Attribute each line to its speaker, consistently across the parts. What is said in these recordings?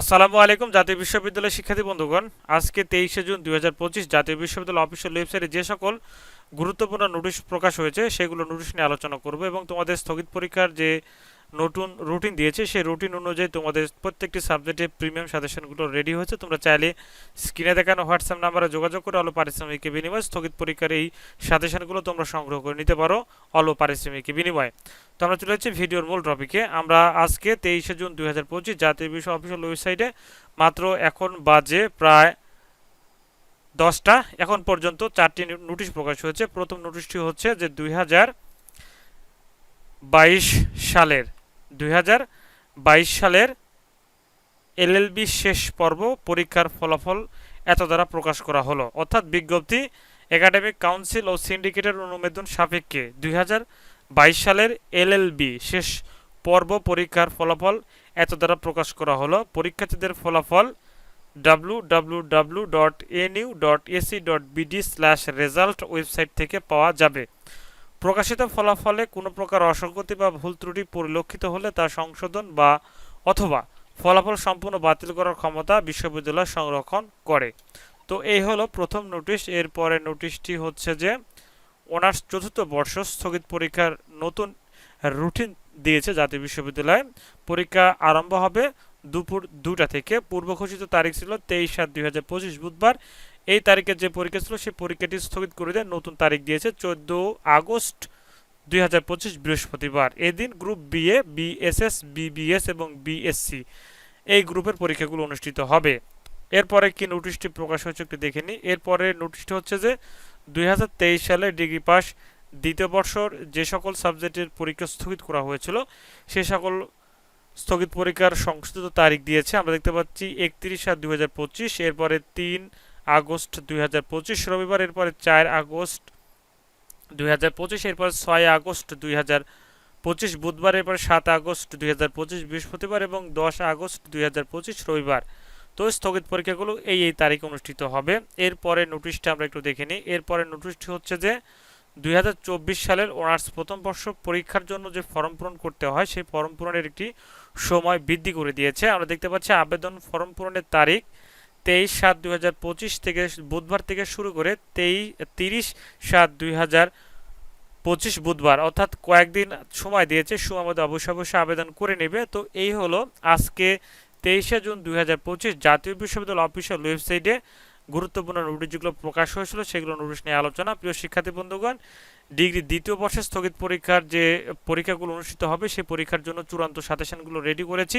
Speaker 1: আসসালামু আলাইকুম, জাতীয় বিশ্ববিদ্যালয়ের শিক্ষার্থী বন্ধুগণ। আজকে তেইশে জুন দুই হাজার পঁচিশ জাতীয় বিশ্ববিদ্যালয় অফিসিয়াল ওয়েবসাইটে যে সকল গুরুত্বপূর্ণ নোটিশ প্রকাশ হয়েছে, সেগুলো নোটিশ নিয়ে আলোচনা করব এবং তোমাদের স্থগিত পরীক্ষার যে নতুন রুটিন দিয়েছে। সেই রুটিন অনুযায়ী তোমাদের প্রত্যেকটি সাবজেক্টে প্রিমিয়াম সাজেশনগুলো রেডি হয়েছে। তোমরা চাইলে স্ক্রিনে দেখানো হোয়াটসঅ্যাপ নাম্বারে যোগাযোগ করে অল্প পারিশ্রমিক বিনিময় স্থগিত পরীক্ষার এই সাজেশনগুলো তোমরা সংগ্রহ করে নিতে পারো অল্প পারিশ্রমিক বিনিময়ে। তো আমরা চলে যাচ্ছি ভিডিওর মূল টপিকে আমরা আজকে তেইশে জুন দুই হাজার পঁচিশ জাতীয় বিষয় অফিসিয়াল ওয়েবসাইটে মাত্র এখন বাজে প্রায় দশটা। এখন পর্যন্ত চারটি নোটিশ প্রকাশ হয়েছে। প্রথম নোটিশটি হচ্ছে যে দুই হাজার বাইশ সালের দুই হাজার বাইশ সালের এলএলবি শেষ পর্ব পরীক্ষার ফলাফল এত দ্বারা প্রকাশ করা হলো। অর্থাৎ বিজ্ঞপ্তি, একাডেমিক কাউন্সিল ও সিন্ডিকেটের অনুমোদন সাপেক্ষে দুই হাজার বাইশ সালের এলএলবি শেষ পর্ব পরীক্ষার ফলাফল এত দ্বারা প্রকাশ করা হলো। পরীক্ষার্থীদের ফলাফল W W W dot NU dot AC dot BD slash result website থেকে পাওয়া যাবে। প্রকাশিত ফলাফলে কোনো প্রকার অসঙ্গতি বা ভুল ত্রুটি পরিলক্ষিত হলে তা সংশোধন বা অথবা ফলাফল সম্পূর্ণ বাতিল করার ক্ষমতা বিশ্ববিদ্যালয় সংরক্ষণ করে। তো এই হলো প্রথম নোটিশ। এরপরে নোটিশটি হচ্ছে যে, অনার্স চতুর্থ বর্ষ স্থগিত পরীক্ষার নতুন রুটিন দিয়েছে জাতীয় বিশ্ববিদ্যালয়। পরীক্ষা আরম্ভ হবে দুপুর দুটা থেকে। পূর্ব ঘোষিত তারিখ ছিল তেইশ সাত দুই বুধবার। এই তারিখে যে পরীক্ষা ছিল, সেই পরীক্ষাটি স্থগিত করে দেয় নতুন তারিখ দিয়েছে চোদ্দ আগস্ট দুই হাজার পঁচিশ বৃহস্পতিবার। এদিন group B BA BSS, BBS এবং বিএসসি এই গ্রুপের পরীক্ষাগুলো অনুষ্ঠিত হবে। এরপরে কি নোটিশটি প্রকাশ হয়েছে একটু দেখে নিই। এরপরে নোটিশটি হচ্ছে যে দুই হাজার তেইশ সালে ডিগ্রি পাস দ্বিতীয় বর্ষর যে সকল সাবজেক্টের পরীক্ষা স্থগিত করা হয়েছিল, সে সকল স্থগিত পরীক্ষার সংশোধিত তারিখ দিয়েছে। আমরা দেখতে পাচ্ছি একত্রিশ সাত দুই এরপরে তিন আগস্ট দুই হাজার পঁচিশ, রবিবার এরপরে চার আগস্ট দুই হাজার পঁচিশ, এরপর ছয় আগস্ট দুই হাজার পঁচিশ, বুধবার এরপর সাত আগস্ট দুই হাজার পঁচিশ, বৃহস্পতিবার এবং দশ আগস্ট দুই হাজার পঁচিশ, রবিবার। তো স্থগিত পরীক্ষাগুলো এই এই তারিখে অনুষ্ঠিত হবে। এরপরে নোটিশটা আমরা একটু দেখে নিই। এরপরে নোটিশটি হচ্ছে যে দুই হাজার চব্বিশ সালের অনার্স প্রথম বর্ষ পরীক্ষার জন্য যে ফর্ম পূরণ করতে হয়, সেই ফর্ম পূরণের একটি সময় বৃদ্ধি করে দিয়েছে। আমরা দেখতে পাচ্ছি আবেদন ফর্ম পূরণের তারিখ তেইশ সাত দুই হাজার পঁচিশ থেকে বুধবার থেকে শুরু করে তেইশ তিরিশ সাত দুই হাজার পঁচিশ বুধবার, অর্থাৎ কয়েকদিন সময় দিয়েছে মধ্যে অবশ্যই অবশ্যই আবেদন করে নেবে। তো এই হলো আজকে তেইশে জুন দুই হাজার পঁচিশ জাতীয় বিশ্ববিদ্যালয় অফিসিয়াল ওয়েবসাইটে গুরুত্বপূর্ণ নোটিশ যেগুলো প্রকাশ হয়েছিল, সেগুলো নোটিশ নিয়ে আলোচনা। প্রিয় শিক্ষার্থী বন্ধুগণ, ডিগ্রি দ্বিতীয় বর্ষের স্থগিত পরীক্ষার যে পরীক্ষাগুলো অনুষ্ঠিত হবে, সেই পরীক্ষার জন্য চূড়ান্ত সাজেশনগুলো রেডি করেছি।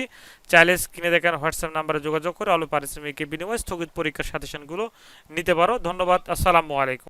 Speaker 1: চাইলে স্ক্রিনে দেখার হোয়াটসঅ্যাপ নাম্বারে যোগাযোগ করে আলো পারিশ্রমিকের বিনিময়ে স্থগিত পরীক্ষার সাজেশনগুলো নিতে পারো। ধন্যবাদ, আসসালামু আলাইকুম।